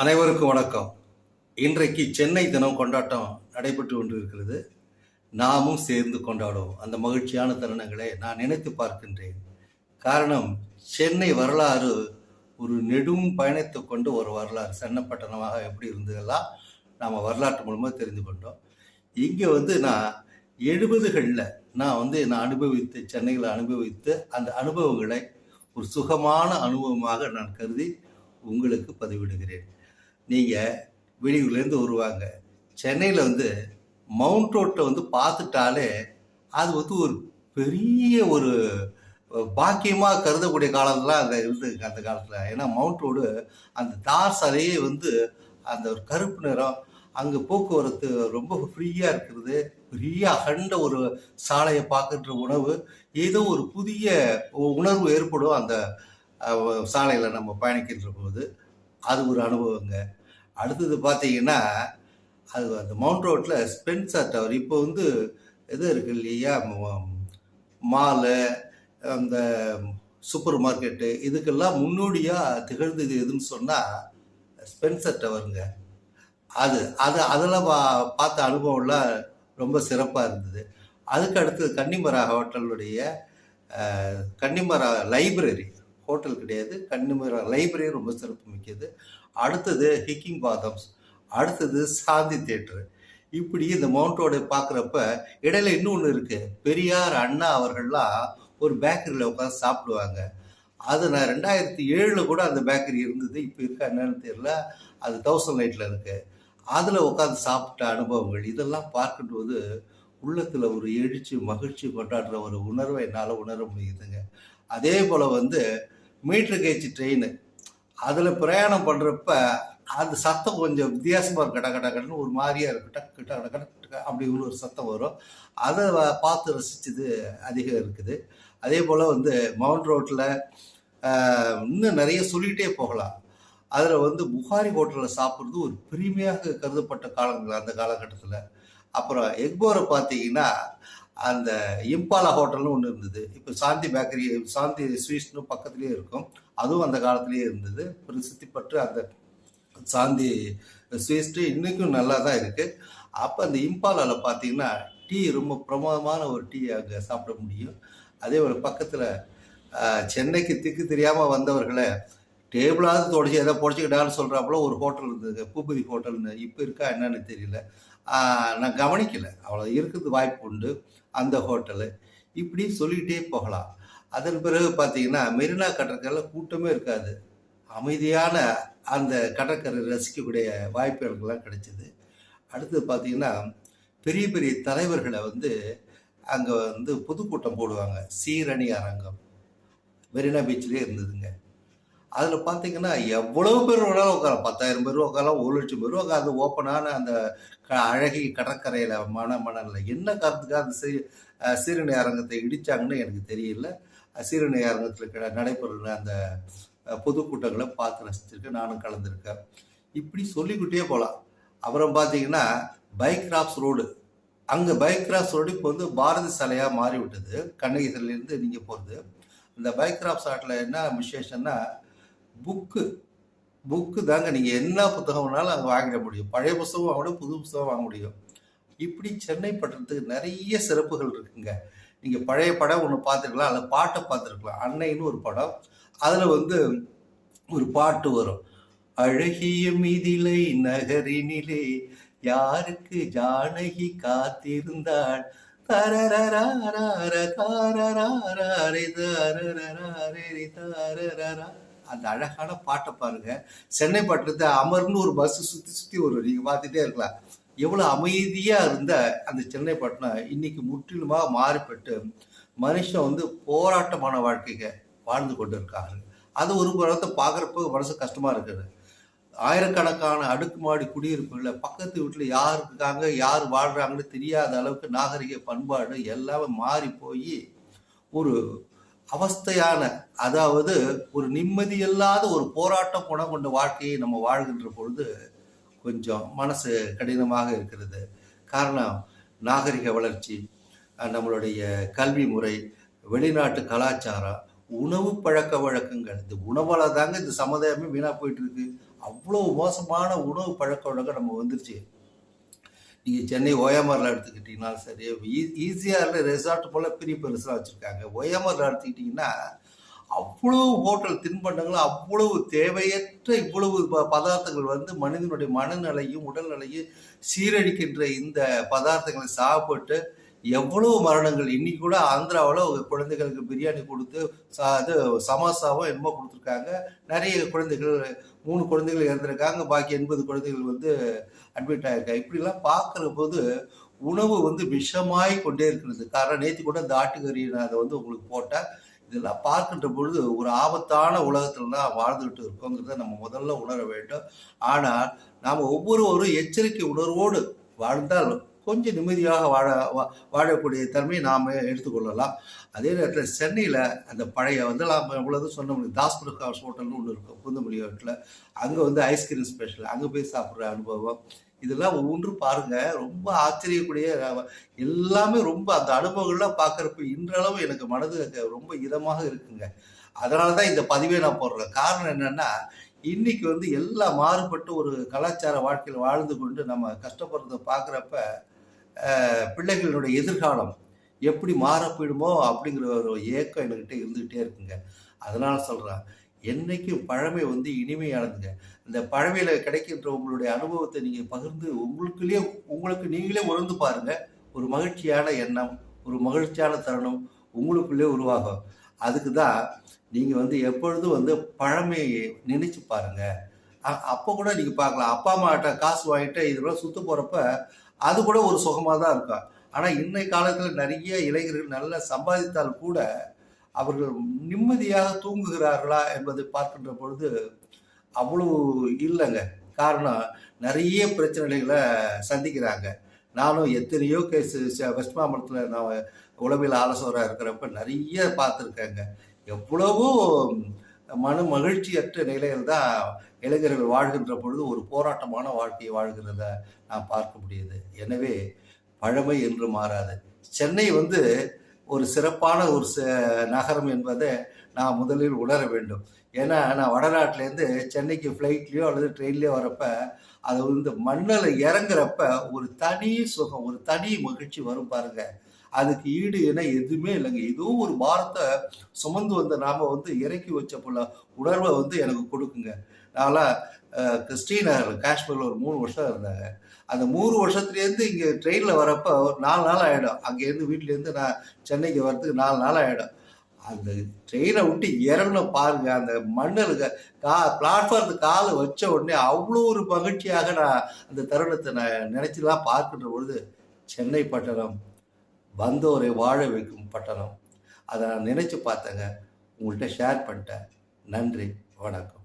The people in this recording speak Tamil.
அனைவருக்கும் வணக்கம். இன்றைக்கு சென்னை தினம் கொண்டாட்டம் நடைபெற்று கொண்டிருக்கிறது. நாமும் சேர்ந்து கொண்டாடுவோம். அந்த மகிழ்ச்சியான தருணங்களை நான் நினைத்து பார்க்கின்றேன். காரணம் சென்னை வரலாறு ஒரு நெடும் பயணத்தை கொண்டு ஒரு வரலாறு. சென்னப்பட்டணமாக எப்படி இருந்ததெல்லாம் நாம் வரலாற்று மூலமாக தெரிந்து கொண்டோம். இங்கே வந்து நான் எழுபதுகளில் நான் வந்து நான் அனுபவித்து சென்னையில் அனுபவித்து அந்த அனுபவங்களை ஒரு சுகமான அனுபவமாக நான் கருதி உங்களுக்கு பதிவிடுகிறேன். நீங்கள் வெளியூர்லேருந்து வருவாங்க. சென்னையில் வந்து மவுண்ட் ரோட்டை வந்து பார்த்துட்டாலே அது வந்து ஒரு பெரிய ஒரு பாக்கியமாக கருதக்கூடிய காலம்லாம் அந்த இருந்து அந்த காலத்தில். ஏன்னா மவுண்ட் ரோடு அந்த தார் சாலையே வந்து அந்த ஒரு கருப்பு நிறம் அங்கே போக்குவரத்து ரொம்ப ஃப்ரீயாக இருக்கிறது பெரிய அகண்ட ஒரு சாலையை பார்க்குற உணவு ஏதோ ஒரு புதிய உணர்வு ஏற்படும் அந்த சாலையில் நம்ம பயணிக்கின்ற போது அது ஒரு அனுபவங்க. அடுத்தது பார்த்தீங்கன்னா அது அந்த மவுண்ட் ரோட்டில் ஸ்பென்சர் டவர் இப்போ வந்து இது இருக்கு இல்லையா? மாலு அந்த சூப்பர் மார்க்கெட்டு இதுக்கெல்லாம் முன்னோடியாக திகழ்ந்தது எதுன்னு சொன்னால் ஸ்பென்சர் டவருங்க அது அது அதெல்லாம் பா பார்த்த அனுபவம்லாம் ரொம்ப சிறப்பாக இருந்தது. அதுக்கு அடுத்தது கன்னிமரா ஹோட்டலுடைய கன்னிமரா லைப்ரரி. ஹோட்டல் கிடையாது. கன்னிமரா லைப்ரரி ரொம்ப சிறப்பு மிக்கது. அடுத்தது ஹிக்கிங் பாதம்ஸ் அடுத்தது சாந்தி தேட்டரு இப்படி இந்த மவுண்டோட பார்க்குறப்ப இடையில இன்னொன்று இருக்குது பெரியார் அண்ணா அவர்கள்லாம் ஒரு பேக்கரியில் உட்காந்து சாப்பிடுவாங்க. அது நான் ரெண்டாயிரத்தி ஏழில் கூட அந்த பேக்கரி இருந்தது. இப்போ இருக்கா என்னன்னு தெரியல. அது தௌசண்ட் லைட்டில் இருக்குது அதில் உட்காந்து சாப்பிட்ட அனுபவங்கள் இதெல்லாம் பார்க்கும்போது உள்ளத்தில் ஒரு எழுச்சி மகிழ்ச்சி கொண்டாடுற ஒரு உணர்வை என்னால் உணர முடியுதுங்க. அதே போல் வந்து மீட்ரு கேஜ் ட்ரெயின் அதில் பிரயாணம் பண்ணுறப்ப அந்த சத்தம் கொஞ்சம் வித்தியாசமாக இருக்கும். கட கட கடன்னு ஒரு மாதிரியாக இருக்கும். டக்கு டக்கு டக்கு அப்படி ஒரு சத்தம் வரும். அதை பார்த்து ரசிச்சது அதிகம் இருக்குது. அதே போல் வந்து மவுண்ட் ரோட்டில் இன்னும் நிறைய சொல்லிகிட்டே போகலாம். அதில் வந்து புகாரி ஹோட்டலில் சாப்பிட்றது ஒரு பெருமையாக கருதப்பட்ட காலங்கள் அந்த காலகட்டத்தில். அப்புறம் எக்போரை பார்த்தீங்கன்னா அந்த இம்பாலா ஹோட்டல்னு ஒன்று இருந்தது. இப்போ சாந்தி பேக்கரி சாந்தி ஸ்வீட்ஸ்னு பக்கத்துலேயே இருக்கும். அதுவும் அந்த காலத்துலேயே இருந்தது. பிரசித்தி பெற்று அந்த சாந்தி ஸ்வீஸ்ட்டு இன்றைக்கும் நல்லா தான் இருக்குது அப்போ அந்த இம்பாலாவில் பார்த்தீங்கன்னா டீ ரொம்ப பிரமாதமான ஒரு டீ அங்கே சாப்பிட முடியும். அதே போல் பக்கத்தில் சென்னைக்கு திக்கு தெரியாமல் வந்தவர்களை டேபிளாவது தொடச்சி எதை புடச்சிக்கிட்டாலும் சொல்கிறாப்புல ஒரு ஹோட்டல் இருந்தது. பூபதி ஹோட்டல்னு. இப்போ இருக்கா என்னன்னு தெரியல. நான் கவனிக்கலை. அவ்வளோ இருக்கிறது வாய்ப்பு உண்டு. அந்த ஹோட்டலு. இப்படி சொல்லிகிட்டே போகலாம். அதன் பிறகு பார்த்தீங்கன்னா மெரினா கடற்கரையில் கூட்டமே இருக்காது. அமைதியான அந்த கடற்கரை ரசிக்கக்கூடிய வாய்ப்பு எனக்குலாம் கிடைச்சிது. அடுத்து பார்த்தீங்கன்னா பெரிய பெரிய தலைவர்களை வந்து அங்கே வந்து பொதுக்கூட்டம் போடுவாங்க. சீரணி அரங்கம். மெரினா பீச்சிலே இருந்ததுங்க. அதில் பார்த்தீங்கன்னா எவ்வளோ பேர் வேணாலும் உட்காரலாம். பத்தாயிரம் பேர் உட்காரலாம் ஒரு லட்சம் பேர் உட்காந்து ஓப்பனான அந்த க அழகி கடற்கரையில் மன மணலில். என்ன காரணத்துக்காக அந்த சீ சீரணி அரங்கத்தை இடித்தாங்கன்னு எனக்கு தெரியல. அஹ் சீரணி அரங்கத்தில் நடைபெறுகிற அந்த பொதுக்கூட்டங்களை பார்த்து ரசிச்சிருக்கேன். நானும் கலந்துருக்கேன். இப்படி சொல்லிக்கிட்டே போகலாம். அப்புறம் பார்த்தீங்கன்னா பைக் கிராப்ஸ் ரோடு. அங்கே பைக் கிராப்ஸ் ரோடு இப்போ வந்து பாரதி சாலையாக மாறிவிட்டது. கண்ணகிசிலேருந்து கண்ணகி நீங்கள் போகிறது இந்த பைக் கிராப்ஸ் ஆட்டில் என்ன விசேஷம்னா புக்கு. புக்கு தாங்க. நீங்கள் என்ன புத்தகம் வேணாலும் அங்கே வாங்கிட முடியும். பழைய புத்தகம் வாங்க முடியும் புது புத்தகம் வாங்க முடியும். இப்படி சென்னை பட்டணத்துக்கு நிறைய சிறப்புகள் இருக்குங்க. நீங்கள் பழைய படம் ஒன்று பார்த்துருக்கலாம் அதில் பாட்டை பார்த்துருக்கலாம். அன்னைன்னு ஒரு படம். அதில் வந்து ஒரு பாட்டு வரும். அழகிய மிதிலை நகரினிலே யாருக்கு ஜானகி காத்திருந்தாள்? அந்த அழகான பாட்டை பாருங்க சென்னை பட்டணத்தை அமர்ந்து ஒரு பஸ் சுற்றி சுற்றி வரும் நீங்கள் பார்த்துட்டே இருக்கலாம் எவ்வளோ அமைதியாக இருந்த அந்த சென்னை பட்டணம் இன்னைக்கு முற்றிலுமாக மாறிப்பட்டு மனுஷன் வந்து போராட்டமான வாழ்க்கைக்கு வாழ்ந்து கொண்டு இருக்காங்க அது ஒரு புறத்தை பார்க்குறப்ப மனசு கஷ்டமாக இருக்குது. ஆயிரக்கணக்கான அடுக்குமாடி குடியிருப்புகளை பக்கத்து வீட்டில் யார் இருக்காங்க யார் வாழ்கிறாங்கன்னு தெரியாத அளவுக்கு நாகரிக பண்பாடு எல்லாமே மாறி போய் ஒரு அவஸ்தையான அதாவது ஒரு நிம்மதியில்லாத ஒரு போராட்டம் குணம் கொண்ட வாழ்க்கையை நம்ம வாழ்கின்ற பொழுது கொஞ்சம் மனசு கடினமாக இருக்கிறது. காரணம் நாகரிக வளர்ச்சி நம்மளுடைய கல்வி முறை வெளிநாட்டு கலாச்சாரம் உணவு பழக்க வழக்கங்கள். இந்த உணவால் தாங்க இந்த சமுதாயமே வீணாக போயிட்டு இருக்கு. அவ்வளோ மோசமான உணவு பழக்க வழக்கம் நம்ம வந்துருச்சு. நீங்கள் சென்னை ஓயாமரில் எடுத்துக்கிட்டிங்கனாலும் சரி ஈஸியாக ரெசார்ட் போல் பெரிய பெருசாக வச்சுருக்காங்க. ஓயாமரில் எடுத்துக்கிட்டிங்கன்னா அவ்வளவு ஹோட்டல் தின்பண்டங்கள் அவ்வளவு தேவையற்ற இவ்வளவு ப- பதார்த்தங்கள் வந்து மனிதனுடைய மனநிலையும் உடல்நிலையும் சீரழிக்கின்ற இந்த பதார்த்தங்களை சாப்பிட்டு எவ்வளவு மரணங்கள். இன்னைக்கு கூட ஆந்திராவில் குழந்தைகளுக்கு பிரியாணி கொடுத்து சா இது சமோசாவும் என்னமோ கொடுத்துருக்காங்க. நிறைய குழந்தைகள் மூணு குழந்தைகள் இறந்துருக்காங்க. பாக்கி எண்பது குழந்தைகள் வந்து அட்மிட் ஆயிருக்காங்க. இப்படிலாம் பார்க்குற போது உணவு வந்து விஷமாய் கொண்டே இருக்கிறது. காரணம் நேற்று கூட இந்த ஆட்டுக்கறி நான் அதை வந்து உங்களுக்கு போட்டேன். இதெல்லாம் பார்க்கின்ற பொழுது ஒரு ஆபத்தான உலகத்தில் தான் வாழ்ந்துகிட்டு இருக்கோங்கிறத நம்ம முதல்ல உணர வேண்டும். ஆனால் நாம் ஒவ்வொருவரும் எச்சரிக்கை உணர்வோடு வாழ்ந்தால் கொஞ்சம் நிம்மதியாக வாழ வாழக்கூடிய தன்மையை நாம் எடுத்துக்கொள்ளலாம். அதே நேரத்தில் சென்னையில் அந்த பழைய வந்து நாம் இவ்வளவு சொன்ன முடியும் தாஸ்புர் ஹவுஸ் ஹோட்டல்னு ஒன்று இருக்கும். புந்தமல்லி ஹோட்டலில். அங்கே வந்து ஐஸ்கிரீம் ஸ்பெஷல். அங்கே போய் சாப்பிட்ற அனுபவம். இதெல்லாம் ஒவ்வொன்றும் பாருங்க. ரொம்ப ஆச்சரியக்கூடிய எல்லாமே ரொம்ப அந்த அனுபவங்கள்லாம் பார்க்குறப்ப இன்றளவு எனக்கு மனது ரொம்ப இதமாக இருக்குங்க. அதனால தான் இந்த பதிவே நான் போடுறேன். காரணம் என்னன்னா இன்னைக்கு வந்து எல்லா மாறுபட்ட ஒரு கலாச்சார வாழ்க்கையில் வாழ்ந்து கொண்டு நம்ம கஷ்டப்படுறத பார்க்குறப்ப பிள்ளைகளுடைய எதிர்காலம் எப்படி மாறப்போயிடுமோ அப்படிங்கிற ஒரு ஏக்கம் என்கிட்ட இருந்துகிட்டே இருக்குங்க. அதனால சொல்கிறேன் என்னைக்கும் பழமை வந்து இனிமையானதுங்க. இந்த பழமையில் கிடைக்கின்ற உங்களுடைய அனுபவத்தை நீங்கள் பகிர்ந்து உங்களுக்குள்ளேயே உங்களுக்கு நீங்களே உணர்ந்து பாருங்க. ஒரு மகிழ்ச்சியான எண்ணம் ஒரு மகிழ்ச்சியான தருணம் உங்களுக்குள்ளே உருவாகும். அதுக்கு தான் நீங்கள் வந்து எப்பொழுதும் வந்து பழமையை நினைச்சு பாருங்க. அப்போ கூட நீங்கள் பார்க்கலாம். அப்பா அம்மாட்ட காசு வாங்கிட்டு இதெல்லாம் சுத்த போகிறப்ப அது கூட ஒரு சுகமாக தான் இருக்கும். ஆனால் இன்றைய காலத்தில் நிறைய இளைஞர்கள் நல்லா சம்பாதித்தால் கூட அவர்கள் நிம்மதியாக தூங்குகிறார்களா என்பதை பார்க்கின்ற பொழுது அவ்வளவு இல்லைங்க. காரணம் நிறைய பிரச்சனைகளை சந்திக்கிறாங்க. நானும் எத்தனையோ கேஸ் வெஸ்ட் மாம்பலத்தில் நான் உளவியல் ஆலோசகராக இருக்கிறப்ப நிறைய பார்த்துருக்கேங்க. எவ்வளவோ மன மகிழ்ச்சியற்ற நிலையில் தான் இளைஞர்கள் வாழ்கின்ற பொழுது ஒரு போராட்டமான வாழ்க்கையை வாழ்கிறத நான் பார்க்க முடியுது. எனவே பழமை என்று மாறாது. சென்னை வந்து ஒரு சிறப்பான ஒரு ச- நகரம் என்பதை நான் முதலில் உணர வேண்டும். ஏன்னா நான் வடநாட்டிலேருந்து சென்னைக்கு ஃப்ளைட்லேயோ அல்லது ட்ரெயின்லேயோ வரப்ப அது வந்து மண்ணில் இறங்குறப்ப ஒரு தனி சுகம் ஒரு தனி மகிழ்ச்சி வரும் பாருங்க. அதுக்கு ஈடு என எதுவுமே இல்லைங்க. ஏதோ ஒரு பாரத்தை சுமந்து வந்த நாம வந்து இறக்கி வச்ச போல உணர்வை வந்து எனக்கு கொடுக்குங்க. நான்லாம் அஹ், காஷ்மீரில் ஒரு மூணு வருஷம் இருந்தாங்க. அந்த மூணு வருஷத்துலேருந்து இங்கே ட்ரெயினில் வரப்போ ஒரு நாலு நாள் ஆகிடும் அங்கேருந்து வீட்டிலேருந்து நான் சென்னைக்கு வர்றதுக்கு நாலு நாள் ஆகிடும் அந்த ட்ரெயினை விட்டு இறங்கின பாருங்க அந்த மண்ணில் கா பிளாட்ஃபார்த்து காலை வச்ச உடனே அவ்வளோ ஒரு மகிழ்ச்சியாக நான் அந்த தருணத்தை நான் நினச்சிலாம் பார்க்கின்ற பொழுது சென்னை பட்டணம் வந்தோரை வாழ வைக்கும் பட்டணம். அதை நான் நினச்சி பார்த்தேங்க. உங்கள்கிட்ட ஷேர் பண்ணிட்டேன். நன்றி. வணக்கம்.